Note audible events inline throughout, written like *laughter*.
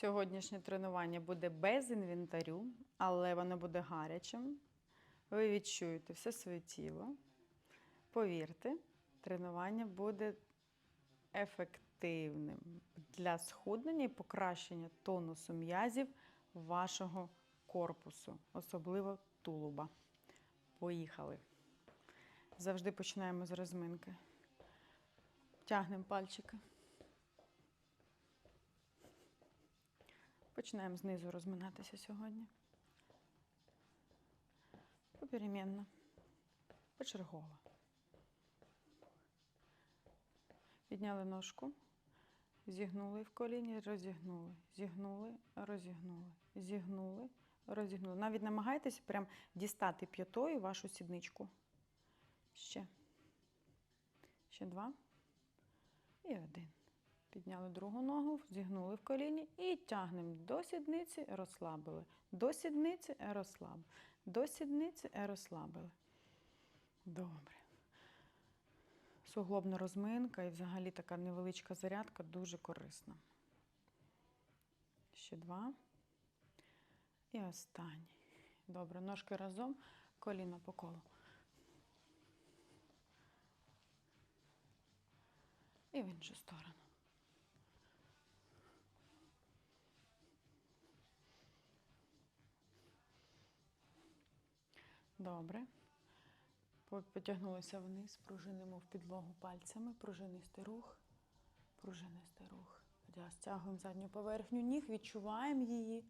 Сьогоднішнє тренування буде без інвентарю, але воно буде гарячим. Ви відчуєте все своє тіло. Повірте, тренування буде ефективним для схуднення і покращення тонусу м'язів вашого корпусу, особливо тулуба. Поїхали. Завжди починаємо з розминки. Тягнемо пальчики. Починаємо знизу розминатися сьогодні. Попеременно. Почергово. Підняли ножку, зігнули в коліні, розігнули, зігнули, розігнули, зігнули, розігнули. Навіть намагайтеся прям дістати п'ятою вашу сідничку. Ще. Ще два. І один. Підняли другу ногу, зігнули в коліні і тягнемо до сідниці, розслабили. До сідниці розслабили. До сідниці розслабили. Добре. Суглобна розминка і взагалі така невеличка зарядка дуже корисна. Ще два. І останній. Добре, ножки разом, коліна по колу. І в іншу сторону. Добре. Потягнулися вниз, пружинимо в підлогу пальцями, пружинистий рух, пружинистий рух. Стягуємо задню поверхню ніг, відчуваємо її,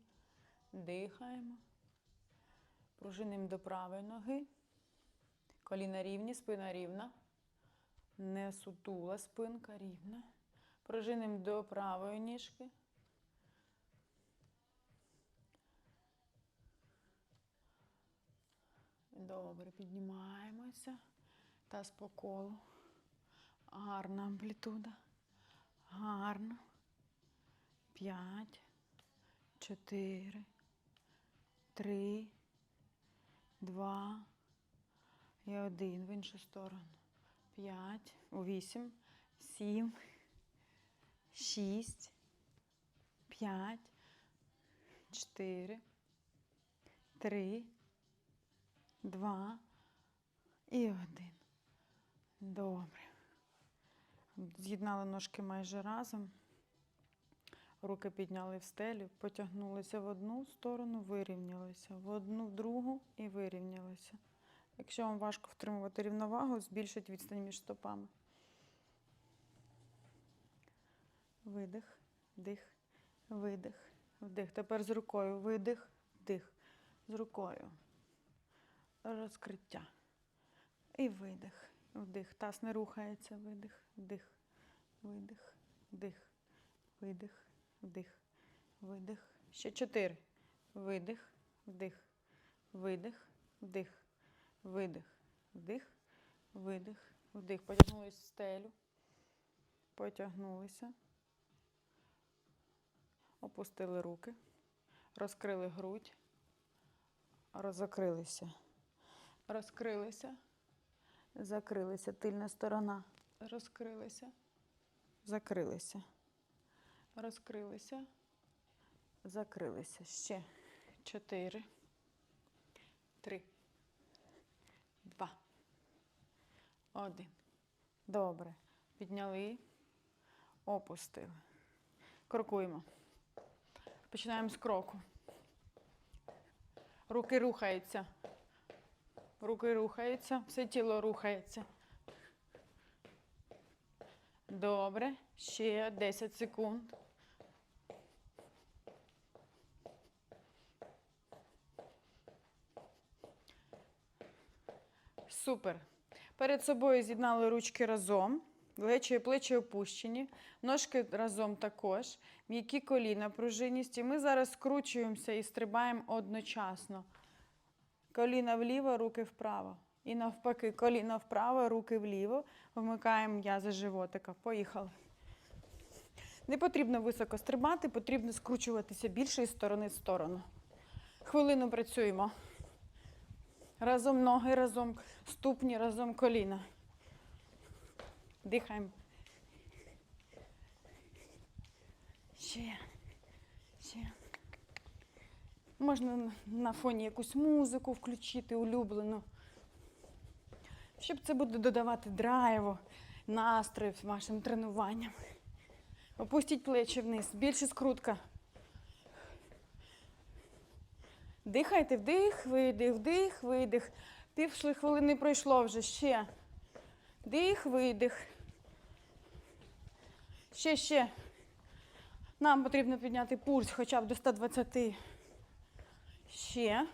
дихаємо. Пружинимо до правої ноги. Коліна рівні, спина рівна. Не сутула спинка рівна. Пружинимо до правої ніжки. Добре, піднімаємося. Таз по колу. Гарна амплітуда. Гарно. П'ять, чотири, три, два. І один. В іншу сторону. П'ять, вісім, сім, шість, п'ять, чотири, три, два і один. Добре. З'єднали ножки майже разом. Руки підняли в стелю, потягнулися в одну сторону, вирівнялися, в одну в другу і вирівнялися. Якщо вам важко втримувати рівновагу, збільшіть відстань між стопами. Видих, дих, видих, вдих. Тепер з рукою видих, дих. З рукою. Розкриття. І видих. Вдих. Таз не рухається. Видих, вдих, видих, вдих, видих, вдих, видих. Ще чотири. Видих, вдих, видих, вдих, видих, вдих, видих, вдих. Потягнулись в стелю. Потягнулися. Опустили руки. Розкрили грудь. Роззакрилися. Розкрилися. Закрилися. Тильна сторона. Розкрилися. Закрилися. Розкрилися. Закрилися. Ще. Чотири. Три. Два. Один. Добре. Підняли. Опустили. Крокуємо. Починаємо з кроку. Руки рухаються. Руки рухаються, все тіло рухається. Добре. Ще 10 секунд. Супер. Перед собою з'єднали ручки разом. Плечі і плечі опущені. Ножки разом також. М'які коліна, пружинність. І ми зараз скручуємося і стрибаємо одночасно. Коліна вліво, руки вправо. І навпаки, коліна вправо, руки вліво. Вмикаємо м'язи животика. Поїхали. Не потрібно високо стрибати, потрібно скручуватися більше із сторони в сторону. Хвилину працюємо. Разом ноги, разом ступні, разом коліна. Дихаємо. Ще. Можна на- на фоні якусь музику включити улюблену. Щоб це буде додавати драйву, настрою вашим тренуванням. Опустіть плечі вниз. Більше скрутка. Дихайте, вдих, видих, вдих, видих. Півшли хвилини пройшло вже ще. Дих, видих. Ще, ще. Нам потрібно підняти пульс хоча б до 120. Ще.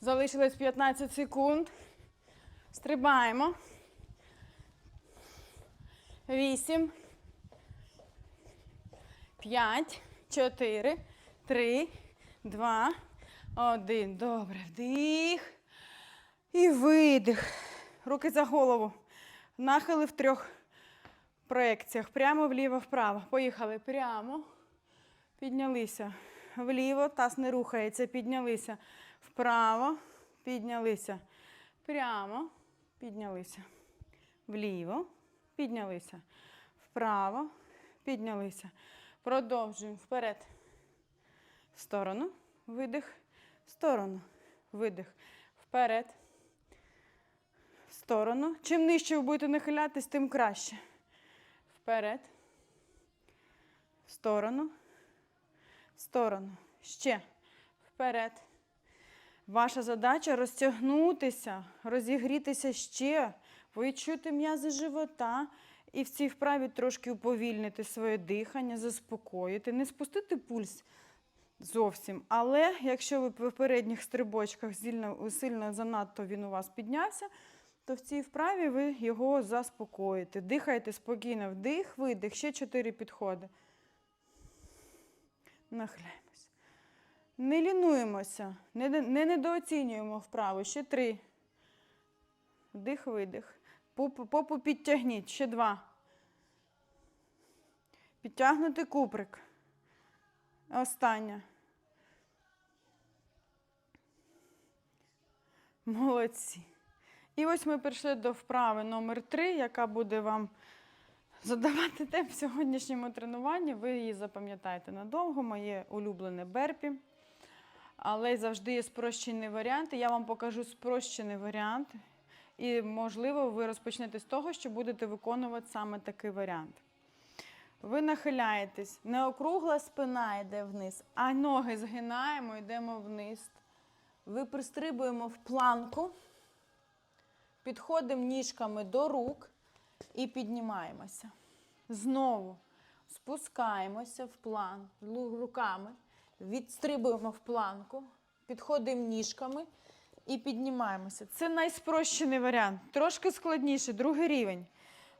Залишилось 15 секунд. Стрибаємо. Вісім. П'ять, чотири, три, два, один. Добре. Вдих. І видих. Руки за голову. Нахили в трьох проекціях. Прямо вліво, вправо. Поїхали. Прямо. Піднялися. Вліво. Таз не рухається. Піднялися. Вправо. Піднялися. Прямо. Піднялися. Вліво. Піднялися. Вправо. Піднялися. Продовжуємо. Вперед. В сторону. Видих. В сторону. Видих. Вперед. В сторону. Чим нижче ви будете нахилятись, тим краще. Вперед. В сторону. Сторону. Ще. Вперед. Ваша задача розтягнутися, розігрітися ще, відчути м'язи живота і в цій вправі трошки уповільнити своє дихання, заспокоїти, не спустити пульс зовсім. Але якщо ви в попередніх стрибочках сильно, сильно занадто він у вас піднявся, то в цій вправі ви його заспокоїте. Дихайте спокійно, вдих, видих, ще чотири підходи. Нахиляємося. Не лінуємося, не, не недооцінюємо вправи. Ще три. Вдих, видих. Попу, попу підтягніть. Ще два. Підтягнути куприк. Остання. Молодці. І ось ми прийшли до вправи номер 3, яка буде вам задавати темп сьогоднішньому тренуванні. Ви її запам'ятаєте надовго, моє улюблене берпі. Але завжди є спрощений варіант. і Я вам покажу спрощений варіант. І, можливо, ви розпочнете з того, що будете виконувати саме такий варіант. Ви нахиляєтесь, не округла спина йде вниз, а ноги згинаємо, йдемо вниз. Ви пристрибуємо в планку, підходимо ніжками до рук і піднімаємося. Знову спускаємося в план руками, відстрибуємо в планку, підходимо ніжками і піднімаємося. Це найспрощений варіант. Трошки складніше, другий рівень.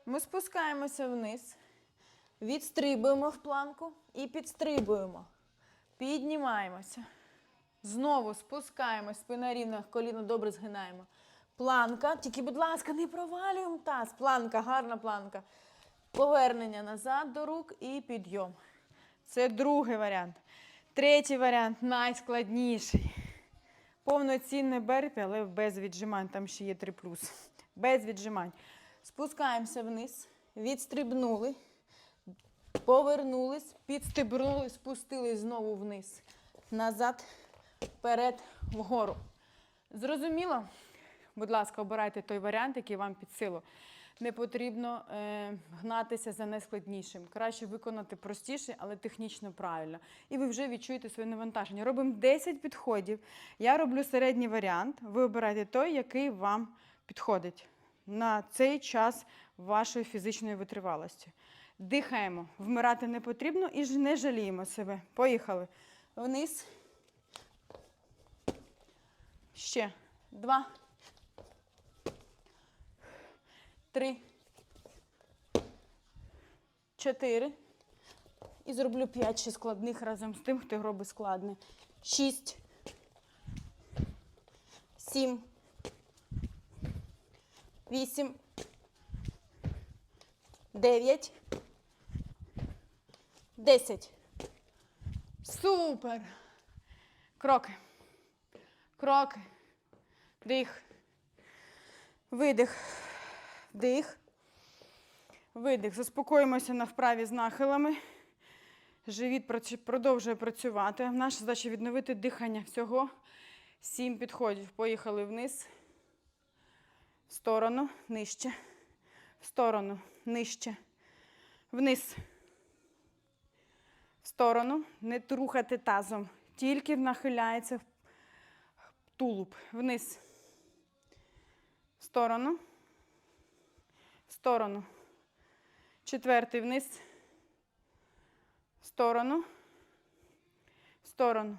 Ми спускаємося вниз, відстрибуємо в планку і підстрибуємо. Піднімаємося. Знову спускаємось, спина рівна, коліно добре згинаємо. Планка. Тільки, будь ласка, не провалюємо таз. Планка, гарна планка. Повернення назад до рук і підйом. Це другий варіант. Третій варіант найскладніший. Повноцінне берпі, але без віджимань. Там ще є 3 плюс. Без віджимань. Спускаємося вниз, відстрибнули, повернулись, підстрибнули, спустились знову вниз. Назад, вперед, вгору. Зрозуміло? Будь ласка, обирайте той варіант, який вам під силу. Не потрібно е, гнатися за найскладнішим. Краще виконати простіше, але технічно правильно. І ви вже відчуєте своє навантаження. Робимо 10 підходів. Я роблю середній варіант. Ви обирайте той, який вам підходить на цей час вашої фізичної витривалості. Дихаємо. Вмирати не потрібно і ж не жаліємо себе. Поїхали. Вниз. Ще. Два. Три. Чотири. І зроблю п'ять ще складних разом з тим, хто робить складне. Шість. Сім. Вісім. Дев'ять. Десять. Супер. Кроки. Кроки. Дих. Видих. Вдих. Видих. Заспокоїмося на вправі з нахилами. Живіт продовжує працювати. Наша задача відновити дихання. Всього сім підходів. Поїхали вниз, в сторону, нижче, в сторону, нижче, вниз, в сторону. Не рухати тазом. Тільки нахиляється тулуб. Вниз. В сторону. Сторону. Четвертий вниз. Сторону. Сторону.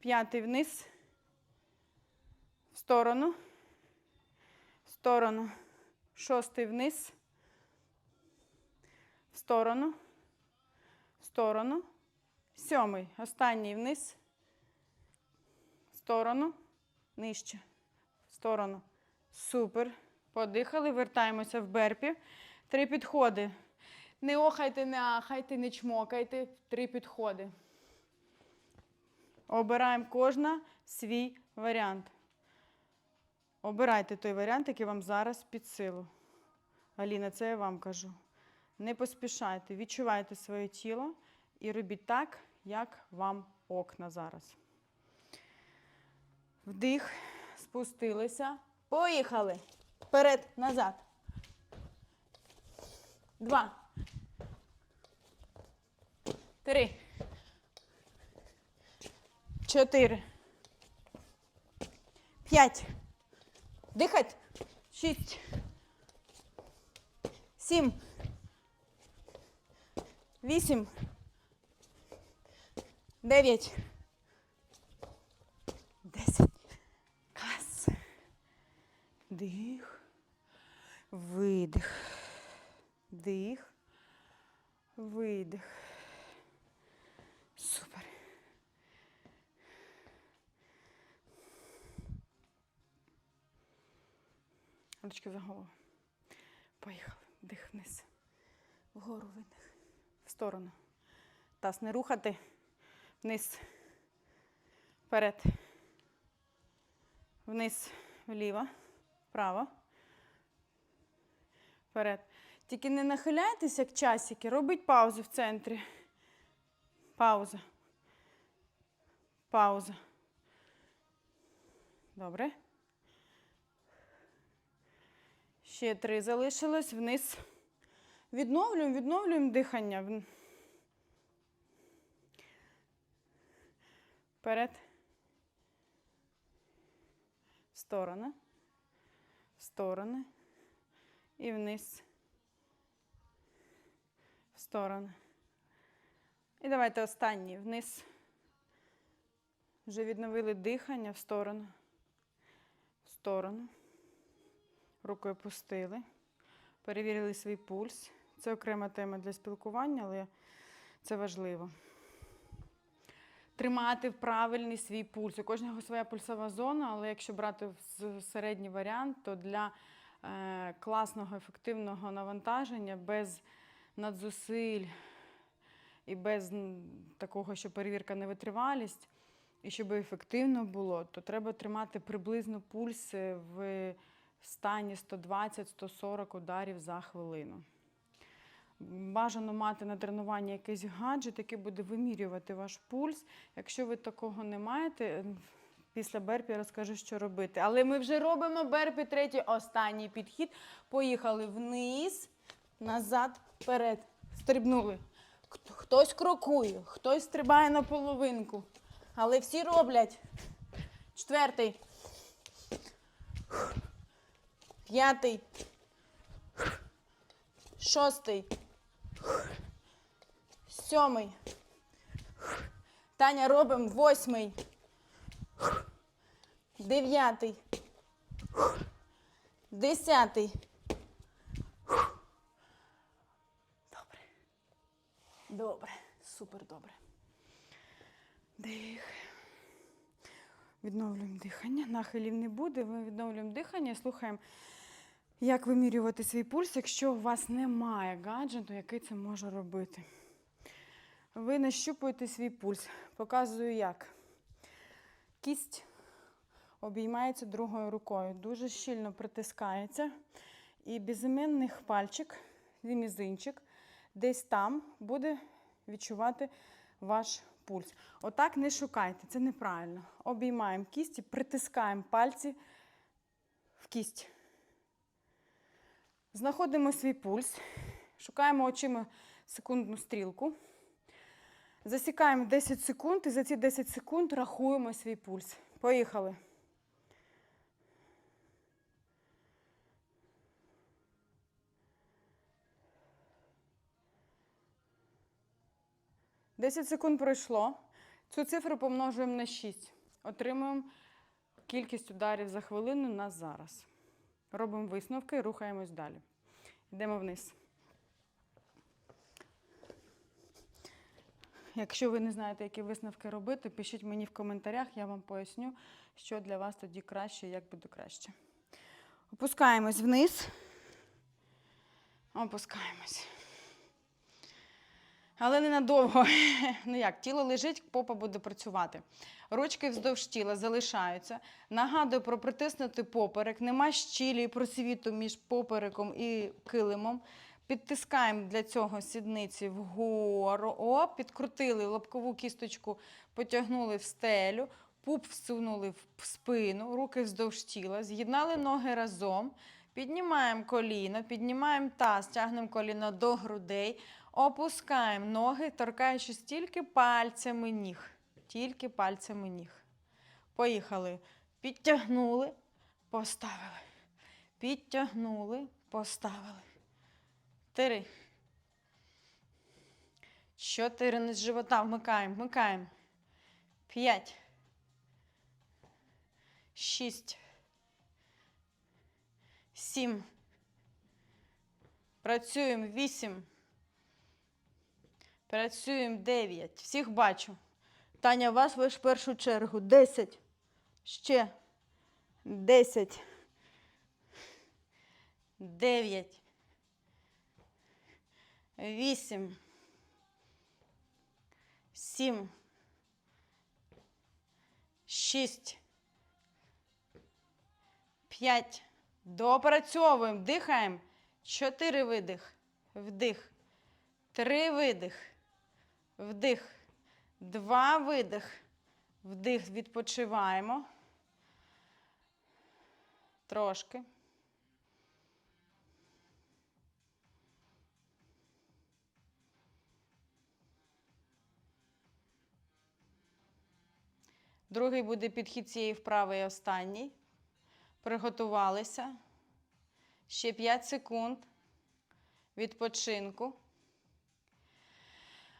П'ятий вниз. Сторону. Сторону. Шостий вниз. В сторону. В сторону. Сьомий. Останній вниз. В сторону. Нижче. В сторону. Супер. Подихали. Вертаємося в берпі. Три підходи. Не охайте, не ахайте, не чмокайте. Три підходи. Обираємо кожна свій варіант. Обирайте той варіант, який вам зараз під силу. Аліна, це я вам кажу. Не поспішайте, відчувайте своє тіло і робіть так, як вам окна зараз. Вдих, спустилися. Поїхали. Вперед, назад. Два. Три. Чотири. П'ять. Дихать. Шість. Сім. Вісім. Дев'ять. Десять. Дих. Видих. Дих. Видих. Супер. Ручки за голову. Поїхали. Дих вниз. Вгору видих. В сторону. Таз не рухати. Вниз. Вперед. Вниз. Вліво. Вправо. Вперед. Тільки не нахиляйтесь, як часики. Робіть паузу в центрі. Пауза. Пауза. Добре. Ще три залишилось. Вниз. Відновлюємо, відновлюємо дихання. Вперед. В сторони. І вниз. В сторони. І давайте останній вниз. Вже відновили дихання в сторону. В сторону. Рукою пустили. Перевірили свій пульс. Це окрема тема для спілкування, але це важливо. Тримати правильний свій пульс. У кожного своя пульсова зона, але якщо брати середній варіант, то для е, класного, ефективного навантаження без надзусиль і без такого, що перевірка на витривалість, і щоб ефективно було, то треба тримати приблизно пульс е, в стані 120-140 ударів за хвилину. Бажано мати на тренуванні якийсь гаджет, який буде вимірювати ваш пульс. Якщо ви такого не маєте, е, після берпі розкажу, що робити. Але ми вже робимо берпі третій, останній підхід. Поїхали вниз, назад, вперед. Стрибнули. Хтось крокує, хтось стрибає на половинку. Але всі роблять. Четвертий. П'ятий. Шостий. Сьомий. Таня робимо восьмий. Дев'ятий. Десятий. Добре. Добре. Супер добре. Дих. Відновлюємо дихання. Нахилів не буде. Ми відновлюємо дихання. Слухаємо, як вимірювати свій пульс, якщо у вас немає гаджету, який це може робити. Ви нащупуєте свій пульс. Показую як. Кість обіймається другою рукою, дуже щільно притискається. І безіменний пальчик і мізинчик десь там буде відчувати ваш пульс. Отак не шукайте, це неправильно. Обіймаємо кісті, притискаємо пальці в кість. Знаходимо свій пульс, шукаємо очима секундну стрілку. Засікаємо 10 секунд і за ці 10 секунд рахуємо свій пульс. Поїхали. Десять секунд пройшло. Цю цифру помножуємо на 6. Отримуємо кількість ударів за хвилину на зараз. Робимо висновки і рухаємось далі. Йдемо вниз. Якщо ви не знаєте, які висновки робити, пишіть мені в коментарях, я вам поясню, що для вас тоді краще, як буде краще. Опускаємось вниз. Опускаємось. Але ненадовго. *laughs* Ну як, тіло лежить, попа буде працювати. Ручки вздовж тіла залишаються. Нагадую про притиснути поперек. Нема щілі і просвіту між попереком і килимом. Підтискаємо для цього сідниці вгору. О, підкрутили лобкову кісточку, потягнули в стелю, пуп всунули в спину, руки вздовж тіла, з'єднали ноги разом. Піднімаємо коліно, піднімаємо таз, тягнемо коліно до грудей, опускаємо ноги, торкаючись тільки пальцями ніг. Тільки пальцями ніг. Поїхали. Підтягнули, поставили. Підтягнули, поставили. Три. Чотири низ живота. Вмикаємо, вмикаємо. П'ять. Шість. Сім. Працюємо. Вісім. Працюємо. Дев'ять. Всіх бачу. Таня, вас в першу чергу. Десять. Ще. Десять. Дев'ять. Вісім. Сім. Шість. П'ять. Допрацьовуємо. Дихаємо. Чотири видих. Вдих. Три видих. Вдих. Два видих. Вдих. Відпочиваємо. Трошки. Другий буде підхід цієї вправи і останній. Приготувалися. Ще 5 секунд відпочинку.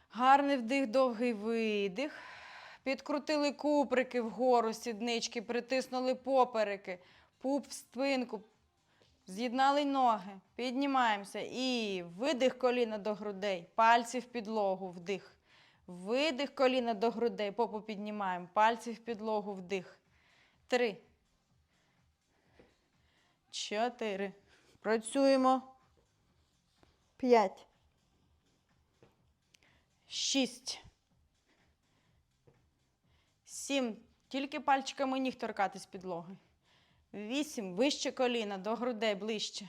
Гарний вдих, довгий видих. Підкрутили куприки вгору, сіднички, притиснули попереки, пуп в спинку. З'єднали ноги, піднімаємося і видих коліна до грудей, пальці в підлогу, вдих. Видих коліна до грудей, попу піднімаємо, пальці в підлогу, вдих. Три. Чотири. Працюємо. П'ять. Шість. Сім. Тільки пальчиками ніг торкатись підлоги. Вісім. Вище коліна, до грудей ближче.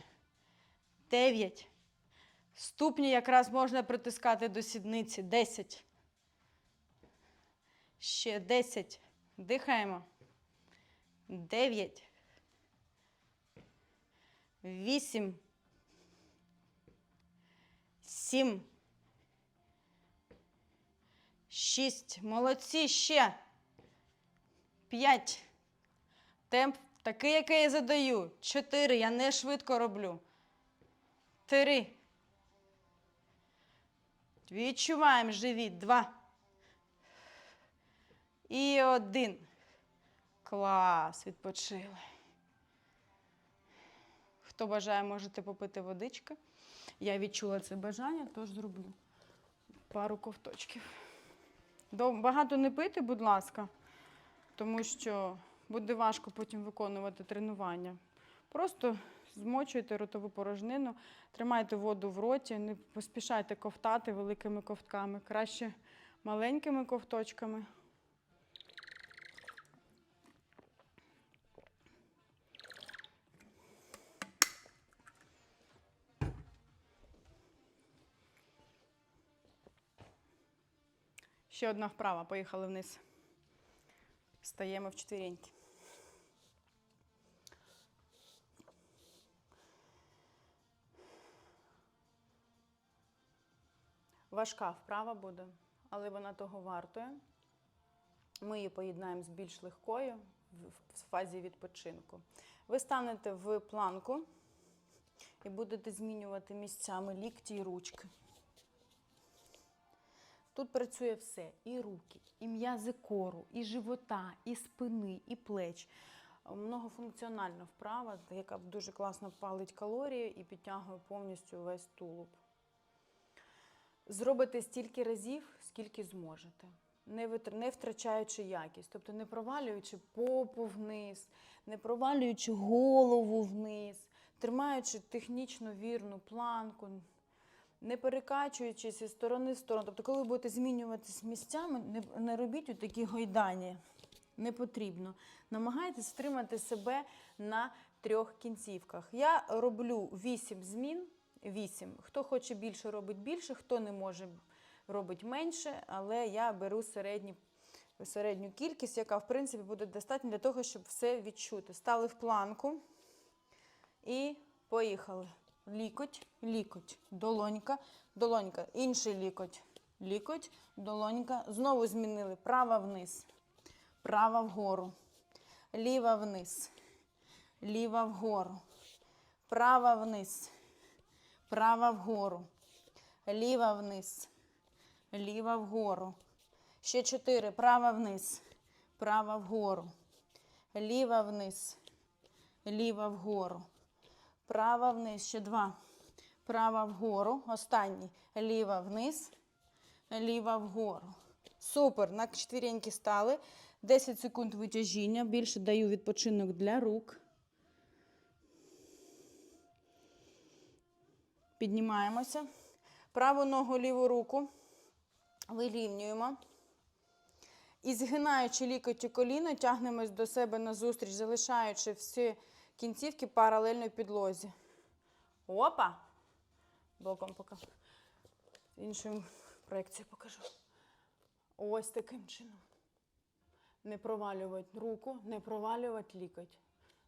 Дев'ять. Ступні якраз можна притискати до сідниці. Десять. Ще 10. Дихаємо. 9. 8. 7. 6. Молодці. Ще. 5. Темп такий, який я задаю. 4. Я не швидко роблю. 3. Відчуваємо живіт. 2. І один. Клас, відпочили. Хто бажає, можете попити водички. Я відчула це бажання, тож зроблю пару ковточків. Багато не пити, будь ласка, тому що буде важко потім виконувати тренування. Просто змочуйте ротову порожнину, тримайте воду в роті, не поспішайте ковтати великими ковтками, краще маленькими ковточками. Ще одна вправа. Поїхали вниз. Стаємо в четвіреньки. Важка вправа буде, але вона того вартує. Ми її поєднаємо з більш легкою в фазі відпочинку. Ви станете в планку і будете змінювати місцями лікті і ручки. Тут працює все: і руки, і м'язи кору, і живота, і спини, і плеч. Многофункціональна вправа, яка дуже класно палить калорії і підтягує повністю весь тулуб. Зробите стільки разів, скільки зможете, не втрачаючи якість, тобто не провалюючи попу вниз, не провалюючи голову вниз, тримаючи технічно вірну планку, не перекачуючись із сторони в сторону. Тобто, коли будете змінюватись місцями, не, не робіть такі гойдання. Не потрібно. Намагайтесь втримати себе на трьох кінцівках. Я роблю 8 змін. 8. Хто хоче більше, робить більше, хто не може, робить менше, але я беру середні, середню кількість, яка, в принципі, буде достатньо для того, щоб все відчути. Стали в планку і поїхали. Лікоть, лікоть, долонька, долонька, інший лікоть, лікоть, долонька. Знову змінили. Права вниз, права вгору, ліва вниз, ліва вгору, права вниз, права вгору, ліва вниз, ліва вгору. Ще чотири. Права вниз, права вгору, ліва вниз, ліва вгору. Права вниз, ще два. Права вгору. Останній. Ліва вниз, ліва вгору. Супер. На четвіреньки стали. 10 секунд витяжіння. Більше даю відпочинок для рук. Піднімаємося. Праву ногу, ліву руку. Вирівнюємо. І згинаючи лікоть і коліно, тягнемось до себе назустріч, залишаючи всі кінцівки паралельно підлозі. Опа! Боком покажу. Іншу проекцію покажу. Ось таким чином. Не провалювати руку, не провалювати лікоть.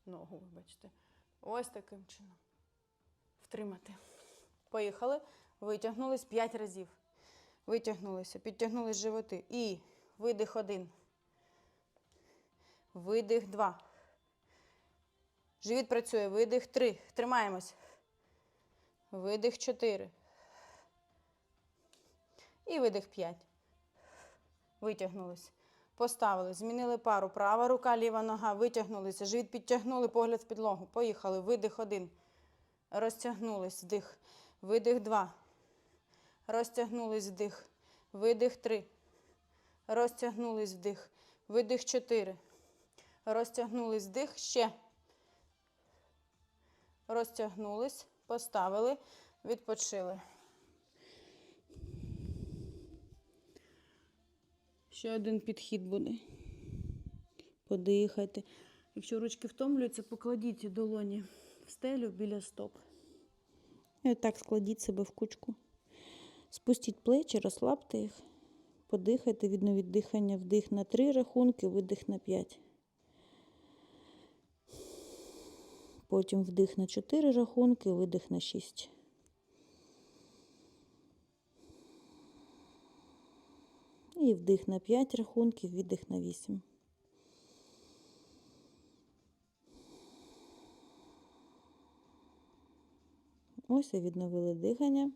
Ногу, вибачте. Ось таким чином. Втримати. Поїхали. Витягнулись 5 разів. Витягнулися, підтягнули животи. І видих один. Видих два. Живіт працює. Видих три. Тримаємось. Видих чотири. І видих п'ять. Витягнулись. Поставили. Змінили пару. Права рука, ліва нога. Витягнулися. Живіт підтягнули, погляд в підлогу. Поїхали. Видих один. Розтягнулись. Вдих. Видих два. Розтягнулись вдих. Видих три. Розтягнулись вдих. Видих чотири. Розтягнулись вдих. Ще. Розтягнулись. Поставили. Відпочили. Ще один підхід буде. Подихайте. Якщо ручки втомлюються, покладіть долоні в стелю біля стоп. І отак складіть себе в кучку. Спустіть плечі, розслабте їх. Подихайте відно від дихання вдих на три рахунки, видих на п'ять. Потім вдих на чотири рахунки, видих на шість. І вдих на п'ять рахунків, видих на вісім. Ось і відновили дихання.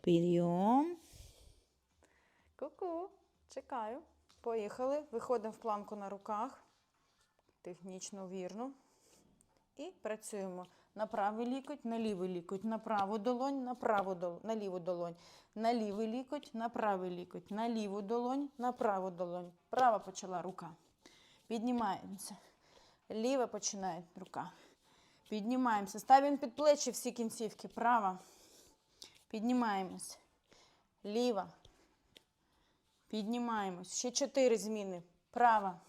Підйом. Ку-ку. Чекаю. Поїхали. Виходимо в планку на руках. Технічно вірно. І працюємо на правий лікоть, на лівий лікоть, на праву долонь, на праву долонь, на ліву долонь, на лівий лікоть, на правий лікоть, на ліву долонь, на праву долонь. Права почала рука. Піднімаємося. Ліва починає рука. Піднімаємося. Ставимо під плечі всі кінцівки. Права. Піднімаємось. Ліва. Піднімаємось. Ще чотири зміни. Права.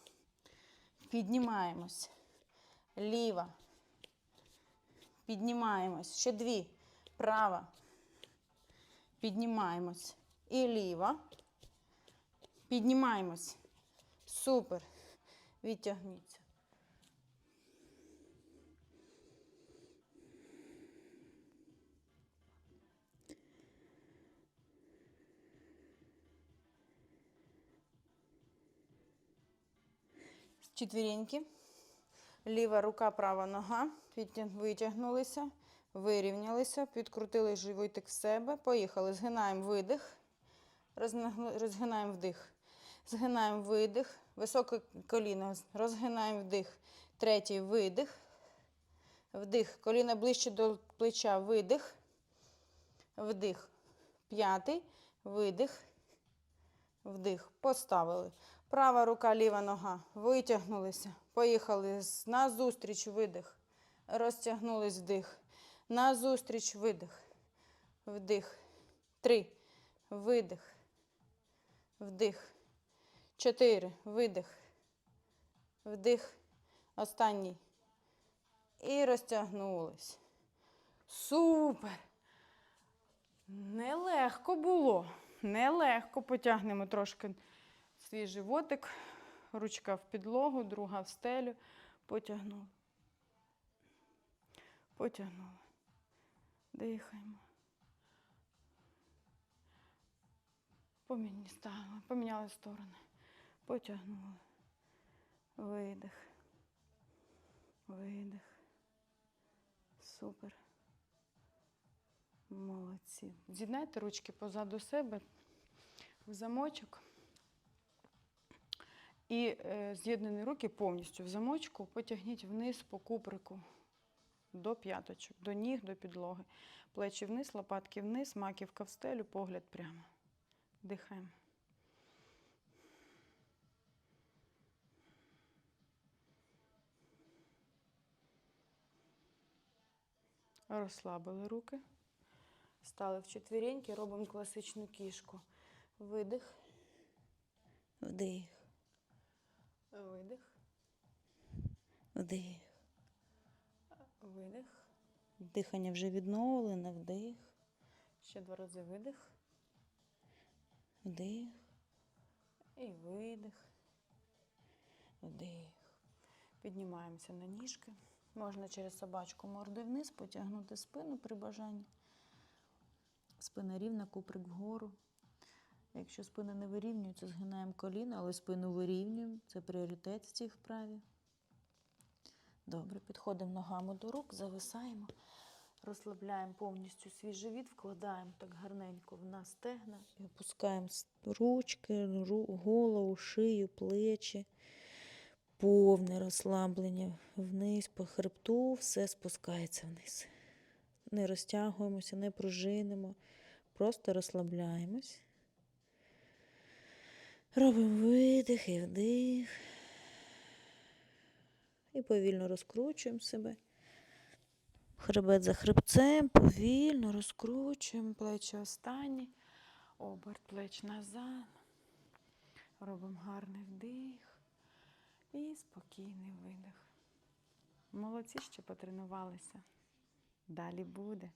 Піднімаємось. Ліва. Піднімаємось. Ще дві. Права. Піднімаємось. І ліва. Піднімаємось. Супер. Відтягніться. З четвіріньки. Ліва рука, права нога. Витягнулися, вирівнялися, підкрутили животик в себе. Поїхали. Згинаємо видих. Розгинаємо вдих. Згинаємо видих. Високе коліно. Розгинаємо вдих. Третій видих. Вдих. Коліно ближче до плеча. Видих. Вдих. П'ятий. Видих. Вдих. Поставили. Права рука, ліва нога. Витягнулися. Поїхали. Назустріч видих. Розтягнулись вдих. Назустріч видих. Вдих. Три. Видих. Вдих. Чотири. Видих. Вдих. Останній. І розтягнулись. Супер! Нелегко було. Нелегко. Потягнемо трошки свій животик. Ручка в підлогу, друга в стелю. Потягнули. Потягнули. Дихаємо. Поміні, ставили, поміняли сторони. Потягнули. Видих. Видих. Супер. Молодці. З'єднайте ручки позаду себе в замочок. І е, з'єднані руки повністю в замочку потягніть вниз по куприку до п'яточок, до ніг, до підлоги. Плечі вниз, лопатки вниз, маківка в стелю, погляд прямо. Дихаємо. Розслабили руки. Стали в четвіреньки, робимо класичну кішку. Видих. Вдих. Видих. Вдих. Видих. Дихання вже відновлене. Вдих. Ще два рази видих. Вдих. І видих. Вдих. Піднімаємося на ніжки. Можна через собачку мордою вниз потягнути спину при бажанні. Спина рівна, куприк вгору. Якщо спина не вирівнюється, згинаємо коліна, але спину вирівнюємо. Це пріоритет в цій вправі. Добре, підходимо ногами до рук, зависаємо, розслабляємо повністю свій живіт, вкладаємо так гарненько в нас стегна і опускаємо ручки, голову, шию, плечі. Повне розслаблення вниз по хребту, все спускається вниз. Не розтягуємося, не пружинимо, просто розслабляємось. Робимо видих і вдих. І повільно розкручуємо себе. Хребет за хребцем, повільно розкручуємо плечі останні. Оберт плеч назад. Робимо гарний вдих і спокійний видих. Молодці ще потренувалися. Далі буде.